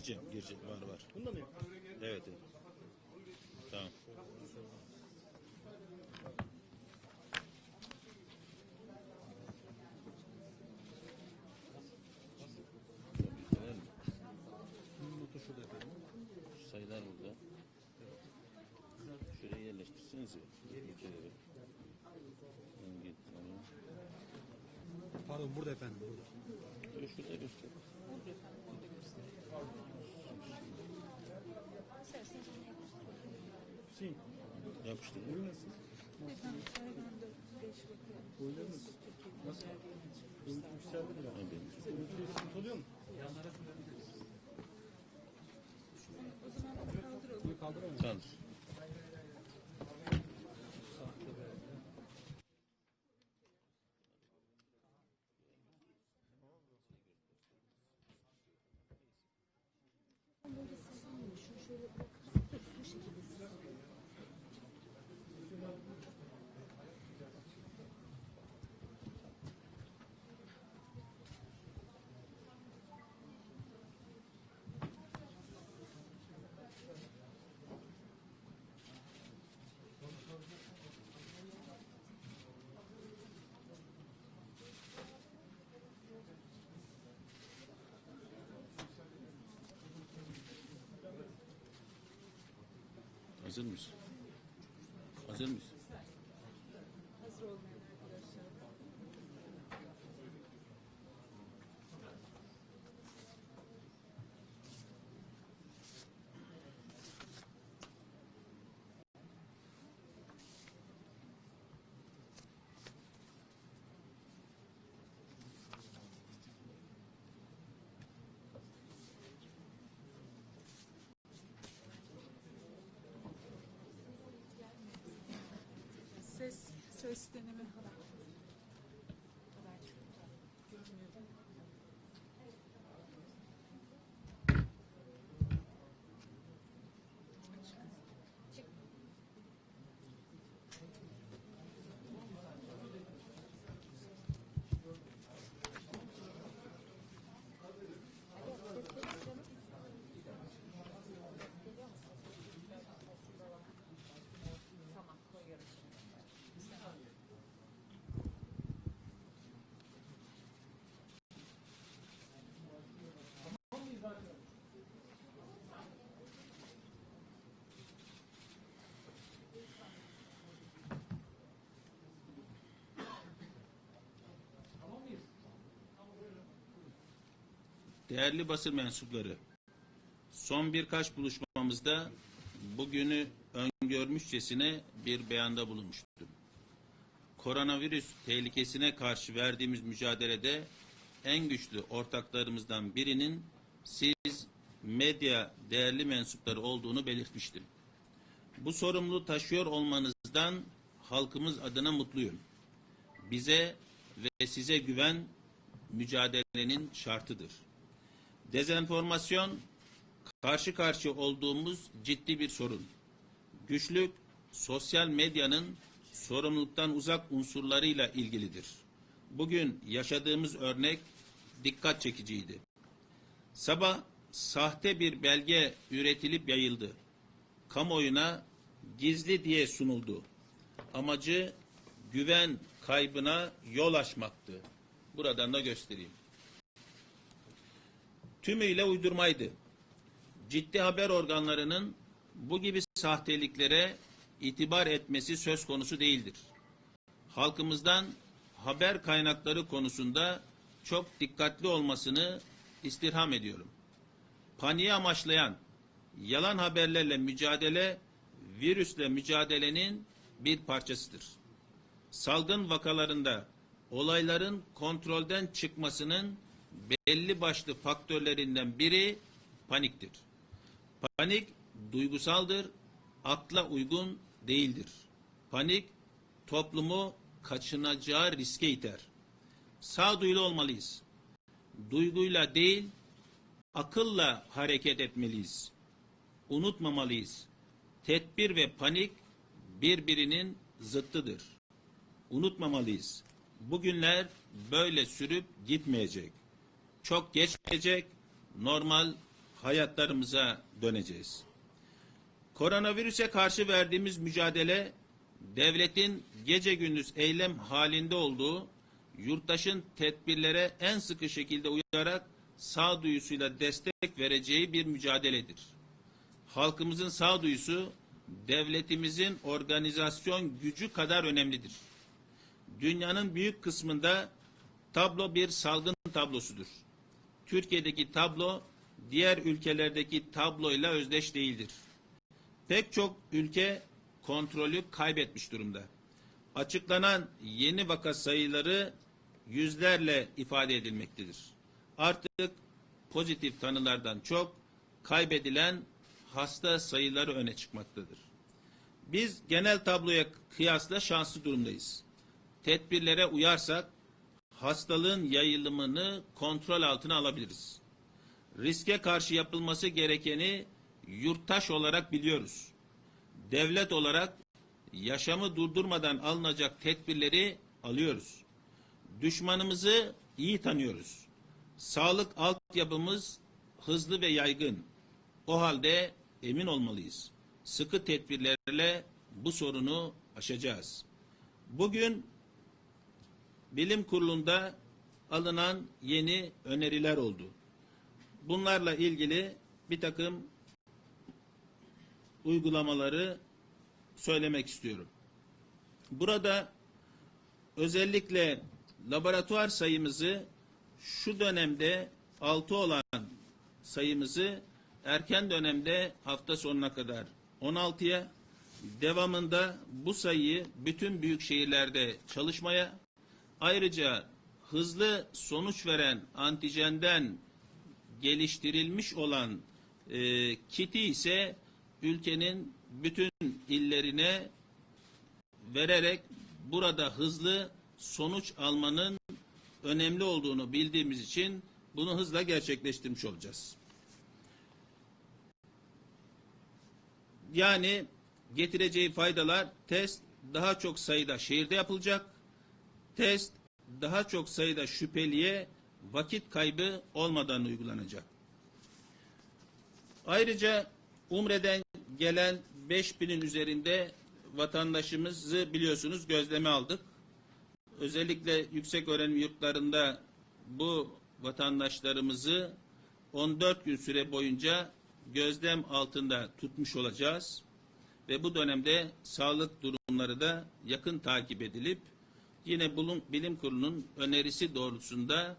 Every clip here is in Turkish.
Gireceğim, gireceğim. Var var. Bunda mı? Evet, evet. Tamam. Notu şurada efendim. Şu sayılar burada. Şuraya yerleştirseniz ya. Pardon burada efendim. Burada. Şurada göster. Hüseyin. Yapıştır. Buyurun nasıl? Efendim Sarıgön'de 5 bakıyor. Buyurun nasıl? Nasıl? Görüntü yükseldi mi? Ha, benim. Görüntü sıkıntı oluyor mu? O zaman kaldıralım. Kaldır. Hazır mısın? Hazır mısın? Ses, ses Değerli basın mensupları, son birkaç buluşmamızda bugünü öngörmüşçesine bir beyanda bulunmuştum. Koronavirüs tehlikesine karşı verdiğimiz mücadelede en güçlü ortaklarımızdan birinin siz medya değerli mensupları olduğunu belirtmiştim. Bu sorumluluğu taşıyor olmanızdan halkımız adına mutluyum. Bize ve size güven mücadelenin şartıdır. Dezenformasyon karşı karşıya olduğumuz ciddi bir sorun. Güçlük sosyal medyanın sorumluluktan uzak unsurlarıyla ilgilidir. Bugün yaşadığımız örnek dikkat çekiciydi. Sabah sahte bir belge üretilip yayıldı. Kamuoyuna gizli diye sunuldu. Amacı güven kaybına yol açmaktı. Buradan da göstereyim tümüyle uydurmaydı. Ciddi haber organlarının bu gibi sahteliklere itibar etmesi söz konusu değildir. Halkımızdan haber kaynakları konusunda çok dikkatli olmasını istirham ediyorum. Paniği amaçlayan yalan haberlerle mücadele virüsle mücadelenin bir parçasıdır. Salgın vakalarında olayların kontrolden çıkmasının belli başlı faktörlerinden biri paniktir. Panik duygusaldır, akla uygun değildir. Panik toplumu kaçınacağı riske iter. Sağduyulu olmalıyız. Duyguyla değil, akılla hareket etmeliyiz. Unutmamalıyız. Tedbir ve panik birbirinin zıttıdır. Unutmamalıyız. Bugünler böyle sürüp gitmeyecek. Çok geçmeyecek, normal hayatlarımıza döneceğiz. Koronavirüse karşı verdiğimiz mücadele devletin gece gündüz eylem halinde olduğu yurttaşın tedbirlere en sıkı şekilde uyarak sağduyusuyla destek vereceği bir mücadeledir. Halkımızın sağduyusu devletimizin organizasyon gücü kadar önemlidir. Dünyanın büyük kısmında tablo bir salgın tablosudur. Türkiye'deki tablo diğer ülkelerdeki tabloyla özdeş değildir. Pek çok ülke kontrolü kaybetmiş durumda. Açıklanan yeni vaka sayıları yüzlerle ifade edilmektedir. Artık pozitif tanılardan çok kaybedilen hasta sayıları öne çıkmaktadır. Biz genel tabloya kıyasla şanslı durumdayız. Tedbirlere uyarsak hastalığın yayılımını kontrol altına alabiliriz. Riske karşı yapılması gerekeni yurttaş olarak biliyoruz. Devlet olarak yaşamı durdurmadan alınacak tedbirleri alıyoruz. Düşmanımızı iyi tanıyoruz. Sağlık altyapımız hızlı ve yaygın. O halde emin olmalıyız. Sıkı tedbirlerle bu sorunu aşacağız. Bugün bilim kurulunda alınan yeni öneriler oldu. Bunlarla ilgili bir takım uygulamaları söylemek istiyorum. Burada özellikle laboratuvar sayımızı şu dönemde 6 olan sayımızı erken dönemde hafta sonuna kadar 16'ya devamında bu sayıyı bütün büyük şehirlerde çalışmaya ayrıca hızlı sonuç veren antijenden geliştirilmiş olan e, kiti ise ülkenin bütün illerine vererek burada hızlı sonuç almanın önemli olduğunu bildiğimiz için bunu hızla gerçekleştirmiş olacağız. Yani getireceği faydalar test daha çok sayıda şehirde yapılacak. Test daha çok sayıda şüpheliye vakit kaybı olmadan uygulanacak. Ayrıca Umre'den gelen 5000'in üzerinde vatandaşımızı biliyorsunuz gözleme aldık. Özellikle yüksek öğrenim yurtlarında bu vatandaşlarımızı 14 gün süre boyunca gözlem altında tutmuş olacağız. Ve bu dönemde sağlık durumları da yakın takip edilip yine bilim kurulunun önerisi doğrultusunda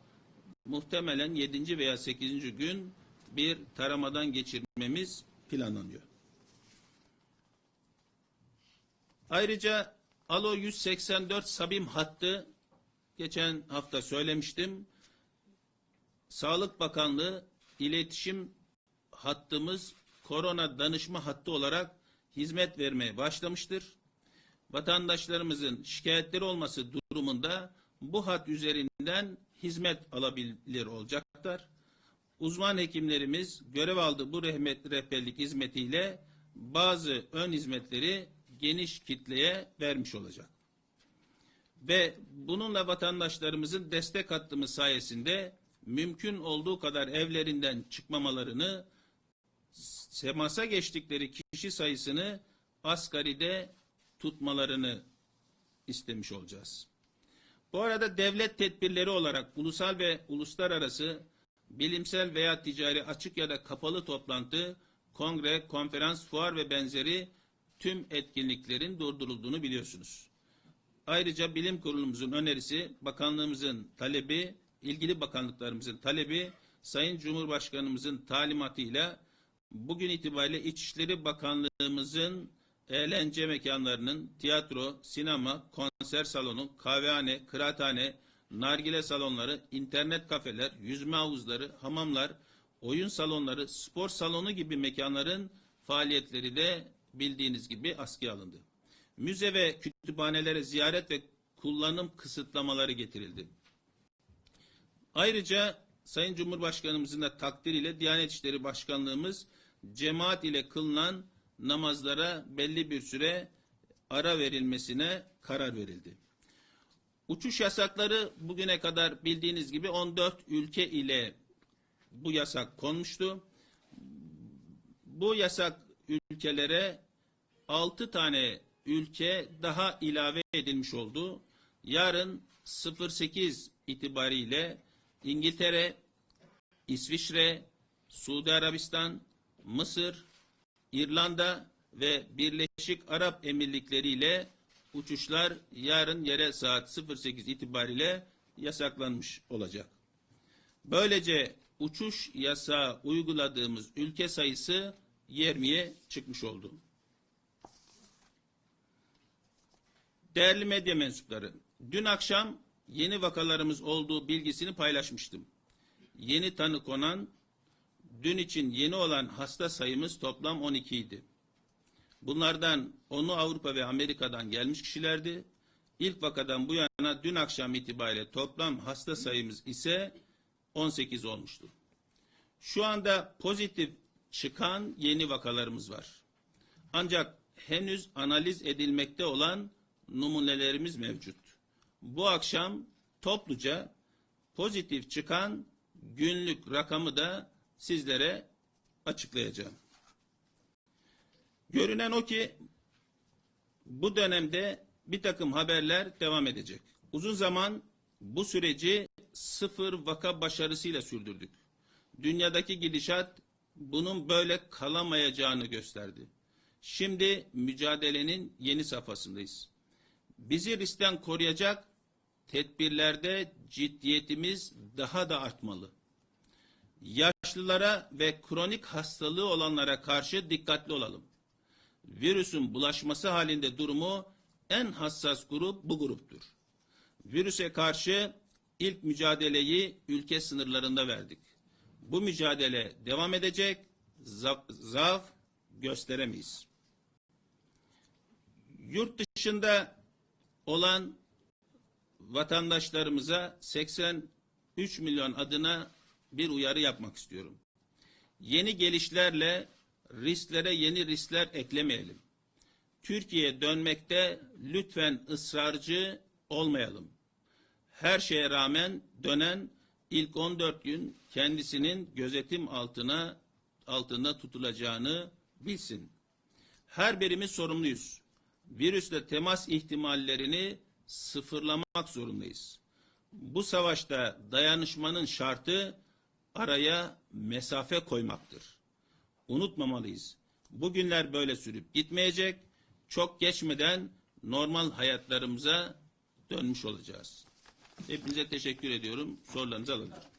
muhtemelen 7. veya 8. gün bir taramadan geçirmemiz planlanıyor. Ayrıca Alo 184 Sabim hattı geçen hafta söylemiştim. Sağlık Bakanlığı iletişim hattımız korona danışma hattı olarak hizmet vermeye başlamıştır. Vatandaşlarımızın şikayetleri olması durumunda bu hat üzerinden hizmet alabilir olacaklar. Uzman hekimlerimiz görev aldığı bu rehmet, rehberlik hizmetiyle bazı ön hizmetleri geniş kitleye vermiş olacak. Ve bununla vatandaşlarımızın destek hattımız sayesinde mümkün olduğu kadar evlerinden çıkmamalarını, semasa geçtikleri kişi sayısını asgaride tutmalarını istemiş olacağız. Bu arada devlet tedbirleri olarak ulusal ve uluslararası bilimsel veya ticari açık ya da kapalı toplantı, kongre, konferans, fuar ve benzeri tüm etkinliklerin durdurulduğunu biliyorsunuz. Ayrıca bilim kurulumuzun önerisi, bakanlığımızın talebi, ilgili bakanlıklarımızın talebi, Sayın Cumhurbaşkanımızın talimatıyla bugün itibariyle İçişleri Bakanlığımızın eğlence mekanlarının tiyatro, sinema, konser salonu, kahvehane, kıraathane, nargile salonları, internet kafeler, yüzme havuzları, hamamlar, oyun salonları, spor salonu gibi mekanların faaliyetleri de bildiğiniz gibi askıya alındı. Müze ve kütüphanelere ziyaret ve kullanım kısıtlamaları getirildi. Ayrıca Sayın Cumhurbaşkanımızın da takdiriyle Diyanet İşleri Başkanlığımız cemaat ile kılınan namazlara belli bir süre ara verilmesine karar verildi. Uçuş yasakları bugüne kadar bildiğiniz gibi 14 ülke ile bu yasak konmuştu. bu yasak ülkelere 6 tane ülke daha ilave edilmiş oldu. Yarın 08 itibariyle İngiltere, İsviçre, Suudi Arabistan, Mısır, İrlanda ve Birleşik Arap Emirlikleri ile uçuşlar yarın yere saat 08 itibariyle yasaklanmış olacak. Böylece uçuş yasağı uyguladığımız ülke sayısı 20'ye çıkmış oldu. Değerli medya mensupları, dün akşam yeni vakalarımız olduğu bilgisini paylaşmıştım. Yeni tanı konan, dün için yeni olan hasta sayımız toplam 12 idi. Bunlardan 10'u Avrupa ve Amerika'dan gelmiş kişilerdi. İlk vakadan bu yana dün akşam itibariyle toplam hasta sayımız ise 18 olmuştu. Şu anda pozitif çıkan yeni vakalarımız var. Ancak henüz analiz edilmekte olan numunelerimiz mevcut. Bu akşam topluca pozitif çıkan günlük rakamı da sizlere açıklayacağım. Görünen o ki bu dönemde bir takım haberler devam edecek. Uzun zaman bu süreci sıfır vaka başarısıyla sürdürdük. Dünyadaki gidişat bunun böyle kalamayacağını gösterdi. Şimdi mücadelenin yeni safhasındayız. Bizi riskten koruyacak tedbirlerde ciddiyetimiz daha da artmalı. Yaşlılara ve kronik hastalığı olanlara karşı dikkatli olalım. Virüsün bulaşması halinde durumu en hassas grup bu gruptur. Virüse karşı ilk mücadeleyi ülke sınırlarında verdik. Bu mücadele devam edecek, za- zaaf gösteremeyiz. Yurt dışında olan vatandaşlarımıza 83 milyon adına bir uyarı yapmak istiyorum. Yeni gelişlerle risklere yeni riskler eklemeyelim. Türkiye'ye dönmekte lütfen ısrarcı olmayalım. Her şeye rağmen dönen ilk 14 gün kendisinin gözetim altına altında tutulacağını bilsin. Her birimiz sorumluyuz. Virüsle temas ihtimallerini sıfırlamak zorundayız. Bu savaşta dayanışmanın şartı araya mesafe koymaktır. Unutmamalıyız. Bugünler böyle sürüp gitmeyecek. Çok geçmeden normal hayatlarımıza dönmüş olacağız. Hepinize teşekkür ediyorum. Sorularınızı alabilirim.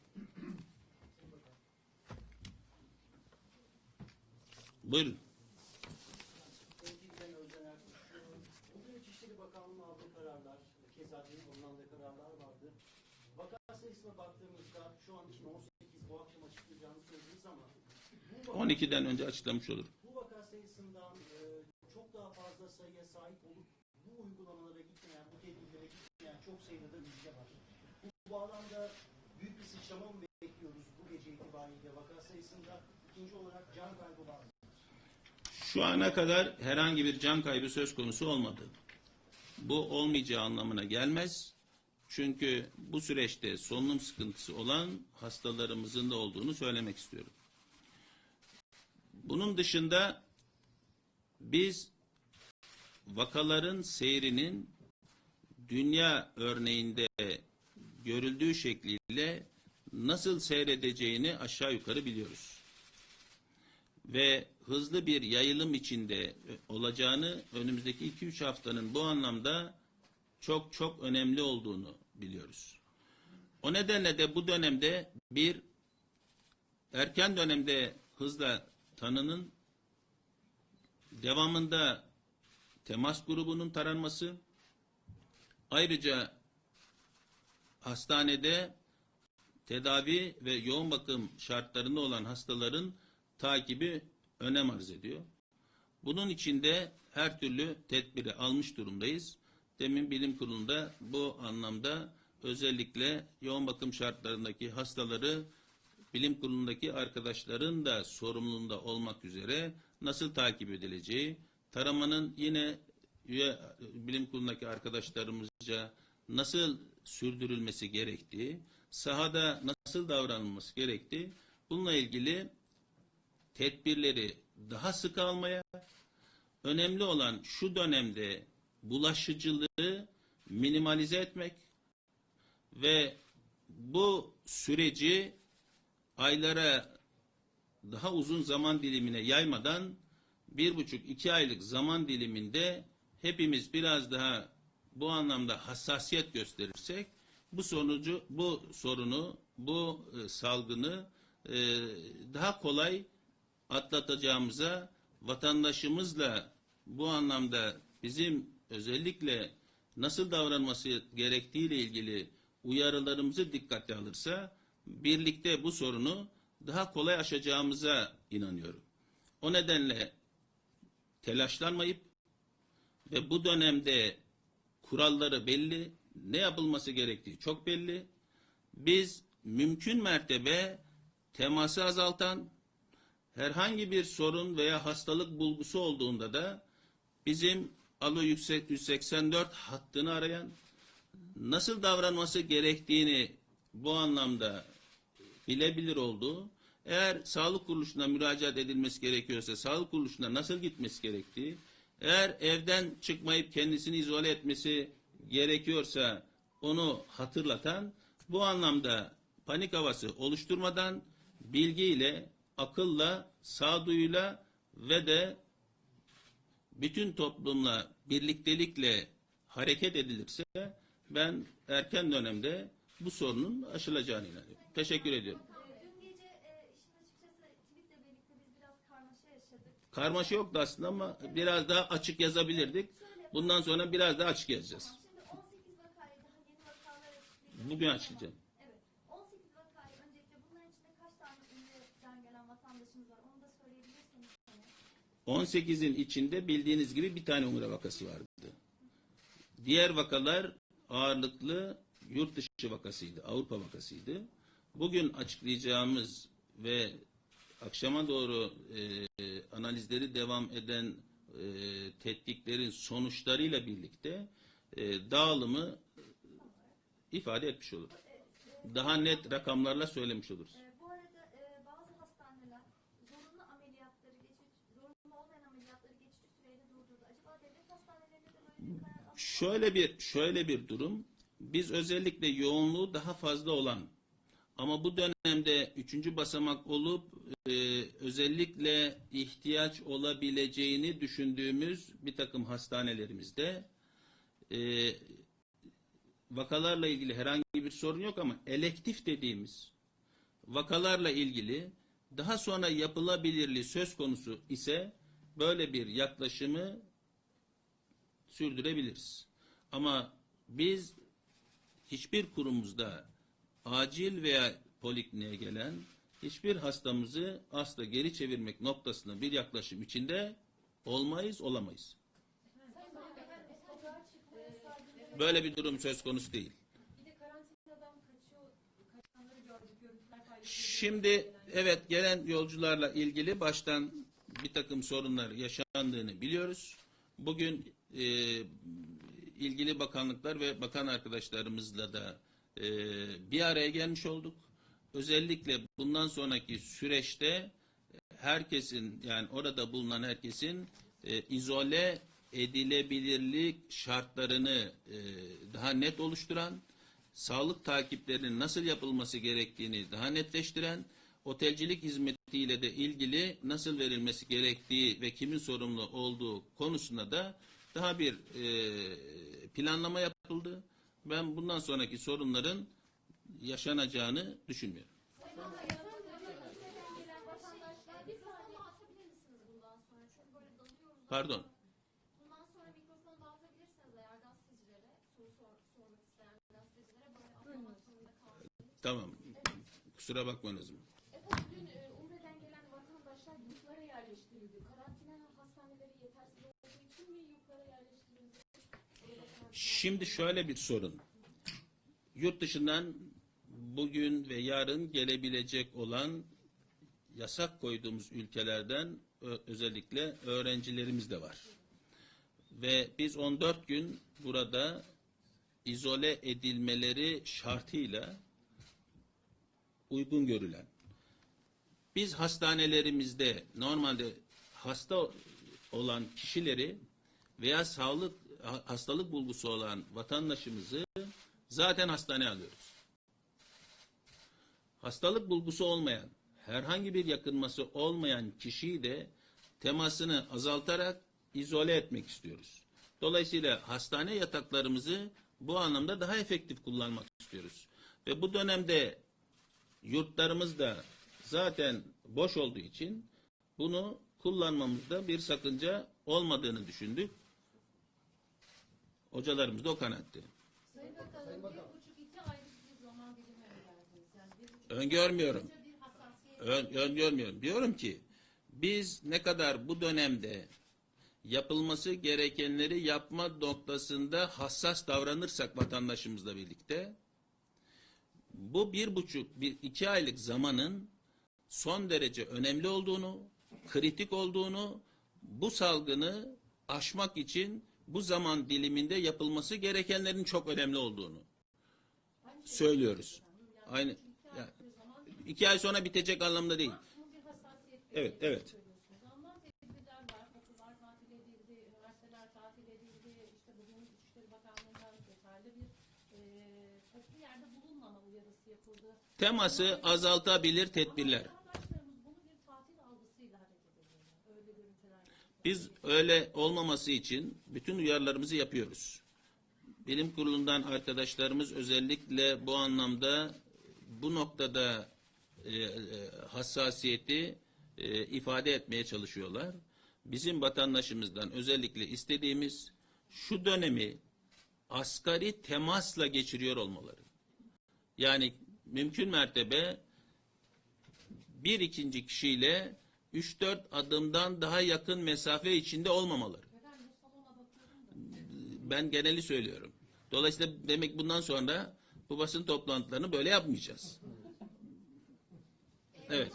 Buyurun. Sevgili Özdener, bugün İçişleri Bakanlığı'nın aldığı kararlar, keza dün alınan da kararlar vardı. Vaka sayısına baktığımızda şu an için 18 bu akşam açıklayacağını söylediniz ama bu vaka, 12'den önce açıklamış olurum. bu vaka sayısından e, çok daha fazla sayıya sahip olup bu uygulamalara gitmeyen, bu tedbirlere gitmeyen çok sayıda da ülke var. Bu, bu bağlamda büyük bir sıçrama mı bekliyoruz bu gece itibariyle vaka sayısında? İkinci olarak can kaybı var mı? Şu ana kadar herhangi bir can kaybı söz konusu olmadı. Bu olmayacağı anlamına gelmez. Çünkü bu süreçte solunum sıkıntısı olan hastalarımızın da olduğunu söylemek istiyorum. Bunun dışında biz vakaların seyrinin dünya örneğinde görüldüğü şekliyle nasıl seyredeceğini aşağı yukarı biliyoruz ve hızlı bir yayılım içinde olacağını önümüzdeki 2-3 haftanın bu anlamda çok çok önemli olduğunu biliyoruz. O nedenle de bu dönemde bir erken dönemde hızla tanının devamında temas grubunun taranması ayrıca hastanede tedavi ve yoğun bakım şartlarında olan hastaların takibi önem arz ediyor. Bunun için de her türlü tedbiri almış durumdayız. Demin bilim kurulunda bu anlamda özellikle yoğun bakım şartlarındaki hastaları bilim kurulundaki arkadaşların da sorumluluğunda olmak üzere nasıl takip edileceği, taramanın yine üye bilim kurulundaki arkadaşlarımızca nasıl sürdürülmesi gerektiği, sahada nasıl davranılması gerektiği bununla ilgili tedbirleri daha sık almaya, önemli olan şu dönemde bulaşıcılığı minimalize etmek ve bu süreci aylara daha uzun zaman dilimine yaymadan bir buçuk iki aylık zaman diliminde hepimiz biraz daha bu anlamda hassasiyet gösterirsek bu sonucu bu sorunu bu e, salgını e, daha kolay atlatacağımıza vatandaşımızla bu anlamda bizim özellikle nasıl davranması gerektiğiyle ilgili uyarılarımızı dikkate alırsa birlikte bu sorunu daha kolay aşacağımıza inanıyorum. O nedenle telaşlanmayıp ve bu dönemde kuralları belli, ne yapılması gerektiği çok belli. Biz mümkün mertebe teması azaltan, herhangi bir sorun veya hastalık bulgusu olduğunda da bizim Alo Yüksek 184 hattını arayan, nasıl davranması gerektiğini bu anlamda bilebilir olduğu, eğer sağlık kuruluşuna müracaat edilmesi gerekiyorsa sağlık kuruluşuna nasıl gitmesi gerektiği, eğer evden çıkmayıp kendisini izole etmesi gerekiyorsa onu hatırlatan, bu anlamda panik havası oluşturmadan bilgiyle, akılla, sağduyuyla ve de bütün toplumla birliktelikle hareket edilirse ben erken dönemde bu sorunun aşılacağına inanıyorum. Teşekkür ediyorum. Dün gece e, işin açıkçası tweetle birlikte biz biraz karmaşa yaşadık. Karmaşa yoktu aslında ama biraz daha açık yazabilirdik. Bundan sonra biraz daha açık yazacağız. Şimdi 18 vakayı daha yeni vakalar açıklayacağız. Bugün açıklayacağım. Evet. 18 vakayı öncelikle bunların içinde kaç tane ünlüden gelen vatandaşımız var onu da söyleyebilirseniz. Hani. 18'in içinde bildiğiniz gibi bir tane umre vakası vardı. Diğer vakalar ağırlıklı yurt dışı vakasıydı, Avrupa vakasıydı. Bugün açıklayacağımız ve akşama doğru e, analizleri devam eden e, tetkiklerin sonuçlarıyla birlikte e, dağılımı ifade etmiş olur. Daha net rakamlarla söylemiş oluruz. E, bu arada e, bazı hastaneler zorunlu ameliyatları geçici, zorunlu olmayan ameliyatları geçici süreyle durdurdu. Acaba devlet hastanelerinde de böyle bir karar? Şöyle bir şöyle bir durum. Biz özellikle yoğunluğu daha fazla olan ama bu dönemde üçüncü basamak olup e, özellikle ihtiyaç olabileceğini düşündüğümüz bir takım hastanelerimizde e, vakalarla ilgili herhangi bir sorun yok ama elektif dediğimiz vakalarla ilgili daha sonra yapılabilirliği söz konusu ise böyle bir yaklaşımı sürdürebiliriz. Ama biz hiçbir kurumumuzda acil veya polikliniğe gelen hiçbir hastamızı asla geri çevirmek noktasında bir yaklaşım içinde olmayız, olamayız. Böyle bir durum söz konusu değil. Şimdi evet gelen yolcularla ilgili baştan bir takım sorunlar yaşandığını biliyoruz. Bugün e, ilgili bakanlıklar ve bakan arkadaşlarımızla da e, bir araya gelmiş olduk. Özellikle bundan sonraki süreçte herkesin yani orada bulunan herkesin e, izole edilebilirlik şartlarını e, daha net oluşturan, sağlık takiplerinin nasıl yapılması gerektiğini daha netleştiren, otelcilik hizmetiyle de ilgili nasıl verilmesi gerektiği ve kimin sorumlu olduğu konusunda da daha bir e, planlama yapıldı. Ben bundan sonraki sorunların yaşanacağını düşünmüyorum. Pardon. Tamam. Kusura bakmayınız. Efendim dün e, Umre'den gelen vatandaşlar yurtlara yerleştirildi. Karantina hastaneleri yetersiz olduğu için mi yurtlara yerleştirildi? Orada karantina- Şimdi şöyle bir sorun. Yurt dışından bugün ve yarın gelebilecek olan yasak koyduğumuz ülkelerden özellikle öğrencilerimiz de var. Ve biz 14 gün burada izole edilmeleri şartıyla uygun görülen biz hastanelerimizde normalde hasta olan kişileri veya sağlık hastalık bulgusu olan vatandaşımızı zaten hastaneye alıyoruz. Hastalık bulgusu olmayan, herhangi bir yakınması olmayan kişiyi de temasını azaltarak izole etmek istiyoruz. Dolayısıyla hastane yataklarımızı bu anlamda daha efektif kullanmak istiyoruz. Ve bu dönemde yurtlarımız da zaten boş olduğu için bunu kullanmamızda bir sakınca olmadığını düşündük. Hocalarımız da o kanaatte. Sayın Bakanım, bir buçuk iki aylık bir zaman dilimi öngördünüz. Yani bir buçuk Öngörmüyorum. bir hassasiyet Ön, öngörmüyorum. Diyorum ki biz ne kadar bu dönemde yapılması gerekenleri yapma noktasında hassas davranırsak vatandaşımızla birlikte bu bir buçuk, bir iki aylık zamanın son derece önemli olduğunu, kritik olduğunu, bu salgını aşmak için bu zaman diliminde yapılması gerekenlerin çok önemli olduğunu söylüyoruz. Aynı iki ay sonra bitecek anlamda değil. Evet, evet. söylüyorsunuz. Alınan tedbirler var. Okullar tatil edildi, üniversiteler tatil edildi. İşte bugün İçişleri Bakanlığı'ndan detaylı bir e, toplu yerde bulunmama uyarısı yapıldı. Teması azaltabilir tedbirler. Vatandaşlarımız bunu bir tatil algısıyla hareket ediyorlar. Öyle görüntüler geliyor. Biz öyle olmaması için bütün uyarılarımızı yapıyoruz. Bilim kurulundan arkadaşlarımız özellikle bu anlamda bu noktada e, e, hassasiyeti e, ifade etmeye çalışıyorlar. Bizim vatandaşımızdan özellikle istediğimiz şu dönemi asgari temasla geçiriyor olmaları. Yani mümkün mertebe bir ikinci kişiyle 3-4 adımdan daha yakın mesafe içinde olmamaları. Ben geneli söylüyorum. Dolayısıyla demek bundan sonra bu basın toplantılarını böyle yapmayacağız. Evet.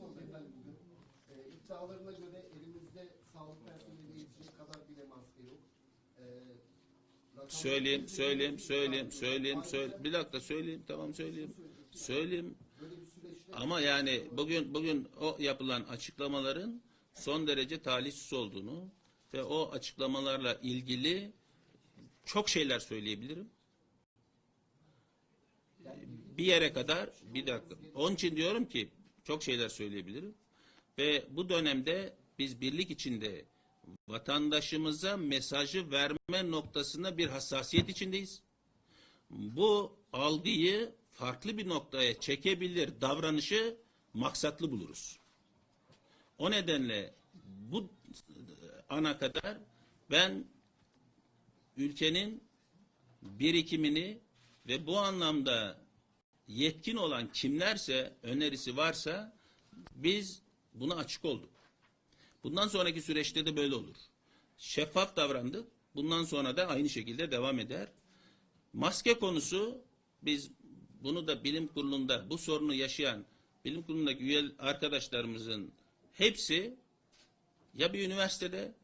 bugün. Ee, iddialarına Söyleyeyim, söyleyeyim, söyleyeyim, söyleyeyim, söyle. Bir dakika söyleyeyim, tamam söyleyeyim. Söyleyeyim. Ama yani bugün bugün o yapılan açıklamaların son derece talihsiz olduğunu ve o açıklamalarla ilgili çok şeyler söyleyebilirim. Bir yere kadar bir dakika. Onun için diyorum ki çok şeyler söyleyebilirim. Ve bu dönemde biz birlik içinde vatandaşımıza mesajı verme noktasında bir hassasiyet içindeyiz bu algıyı farklı bir noktaya çekebilir davranışı maksatlı buluruz. O nedenle bu ana kadar ben ülkenin birikimini ve bu anlamda yetkin olan kimlerse önerisi varsa biz buna açık olduk. Bundan sonraki süreçte de böyle olur. Şeffaf davrandık. Bundan sonra da aynı şekilde devam eder. Maske konusu biz bunu da bilim kurulunda bu sorunu yaşayan bilim kurulundaki üye arkadaşlarımızın hepsi ya bir üniversitede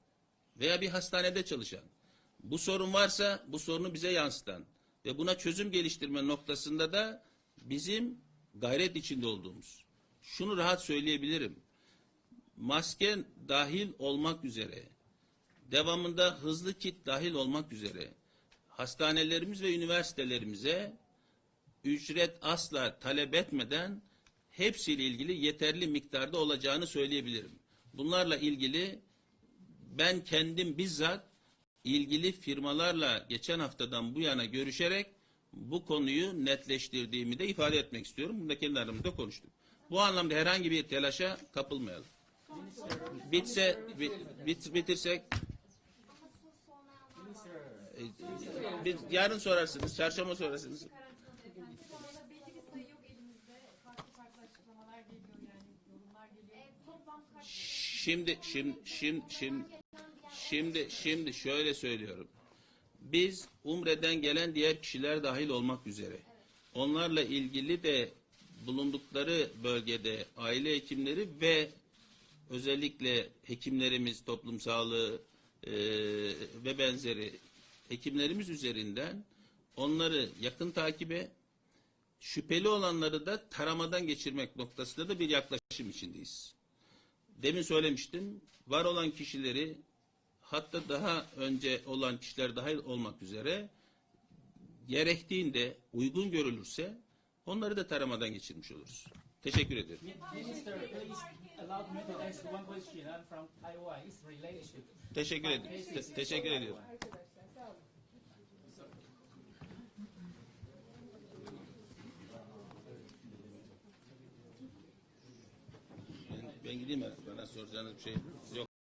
veya bir hastanede çalışan. Bu sorun varsa bu sorunu bize yansıtan ve buna çözüm geliştirme noktasında da bizim gayret içinde olduğumuz. Şunu rahat söyleyebilirim. Maske dahil olmak üzere devamında hızlı kit dahil olmak üzere hastanelerimiz ve üniversitelerimize ücret asla talep etmeden hepsiyle ilgili yeterli miktarda olacağını söyleyebilirim. Bunlarla ilgili ben kendim bizzat ilgili firmalarla geçen haftadan bu yana görüşerek bu konuyu netleştirdiğimi de ifade etmek istiyorum. Bunu da kendi aramızda konuştuk. Bu anlamda herhangi bir telaşa kapılmayalım. Bitse, bit, bit- bitirsek e, yarın sorarsınız, çarşamba sorarsınız. Şimdi, şimdi, şimdi, şimdi, şimdi, şimdi şöyle söylüyorum. Biz Umre'den gelen diğer kişiler dahil olmak üzere. Onlarla ilgili de bulundukları bölgede aile hekimleri ve özellikle hekimlerimiz, toplum sağlığı e, ve benzeri hekimlerimiz üzerinden onları yakın takibe, şüpheli olanları da taramadan geçirmek noktasında da bir yaklaşım içindeyiz. Demin söylemiştim. Var olan kişileri hatta daha önce olan kişiler dahil olmak üzere gerektiğinde uygun görülürse onları da taramadan geçirmiş oluruz. Teşekkür to Teşekkür ediyorum. Te- teşekkür ediyorum. Ben gideyim mi? Bana soracağınız bir şey yok.